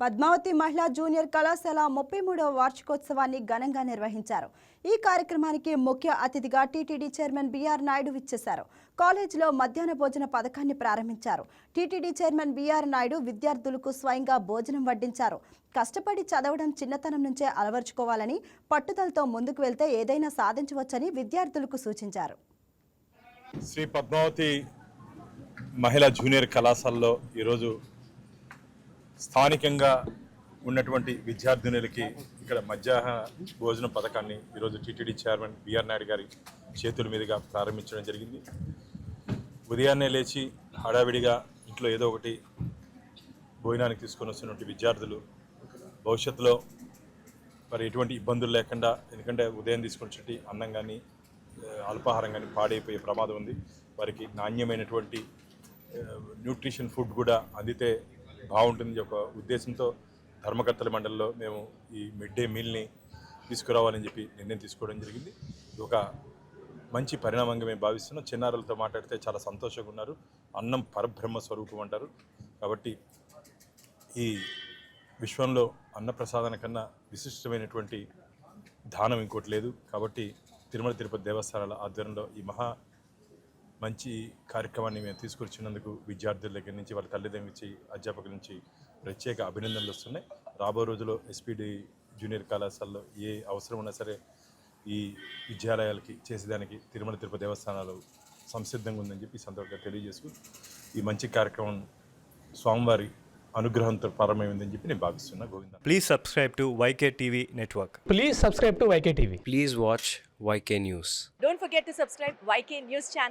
పద్మావతి మహిళా జూనియర్ కళాశాల ముప్పై మూడవ వార్షికోత్సవాన్ని ఘనంగా నిర్వహించారు. ఈ కార్యక్రమానికి ముఖ్య అతిథిగా టీటీడీ చైర్మన్ బీఆర్ నాయుడు విచ్చేశారు. కాలేజీలో మధ్యాహ్న భోజన పథకాన్ని ప్రారంభించారు. టీటీడీ చైర్మన్ బీఆర్ నాయుడు విద్యార్థులకు స్వయంగా భోజనం వడ్డించారు. కష్టపడి చదవడం చిన్నతనం నుంచే అలవర్చుకోవాలని పట్టుదలతో ముందుకు వెళ్తే ఏదైనా సాధించవచ్చని విద్యార్థులకు సూచించారు. శ్రీ పద్మావతి మహిళా జూనియర్ కళాశాలలో ఈరోజు స్థానికంగా ఉన్నటువంటి విద్యార్థినులకి ఇక్కడ మధ్యాహ్న భోజన పథకాన్ని ఈరోజు టీటీడీ చైర్మన్ బిఆర్ నాయుడు గారి చేతుల మీదుగా ప్రారంభించడం జరిగింది. ఉదయాన్నే లేచి హడావిడిగా ఇంట్లో ఏదో ఒకటి భోజనానికి తీసుకొని వస్తున్నటువంటి విద్యార్థులు భవిష్యత్తులో మరి ఎటువంటి ఇబ్బందులు లేకుండా ఎందుకంటే ఉదయం తీసుకొచ్చేటి అన్నం కానీ అల్పాహారం కానీ పాడైపోయే ప్రమాదం ఉంది. వారికి నాణ్యమైనటువంటి న్యూట్రిషన్ ఫుడ్ కూడా అందితే బాగుంటుంది ఒక ఉద్దేశంతో ధర్మకర్తల మండలిలో మేము ఈ మిడ్ డే మీల్ని తీసుకురావాలని చెప్పి నిర్ణయం తీసుకోవడం జరిగింది. ఒక మంచి పరిణామంగా మేము భావిస్తున్నాం. చిన్నారులతో మాట్లాడితే చాలా సంతోషంగా ఉన్నారు. అన్నం పరబ్రహ్మ స్వరూపం అంటారు. కాబట్టి ఈ విశ్వంలో అన్నప్రసాదన కన్నా విశిష్టమైనటువంటి దానం ఇంకోటి లేదు. కాబట్టి తిరుమల తిరుపతి దేవస్థానాల ఆధ్వర్యంలో ఈ మహా మంచి కార్యక్రమాన్ని మేము తీసుకొచ్చినందుకు విద్యార్థుల దగ్గర నుంచి వాళ్ళ తల్లిదండ్రుల నుంచి అధ్యాపకుల నుంచి ప్రత్యేక అభినందనలు వస్తున్నాయి రాబో రోజుల్లో ఎస్పీడి జూనియర్ కళాశాలలో ఏ అవసరం ఉన్నా సరే ఈ విద్యాలయాలకి చేసేదానికి తిరుమల తిరుపతి దేవస్థానాలు సంసిద్ధంగా ఉందని చెప్పి సందర్భంగా తెలియజేసుకు ఈ మంచి కార్యక్రమం స్వామివారి అనుగ్రహంతో ప్రారంభమైందని చెప్పి నేను భావిస్తున్నా Govinda Please subscribe to YK TV Network. Please subscribe to YK TV. Please watch YK News. Don't forget to subscribe YK News channel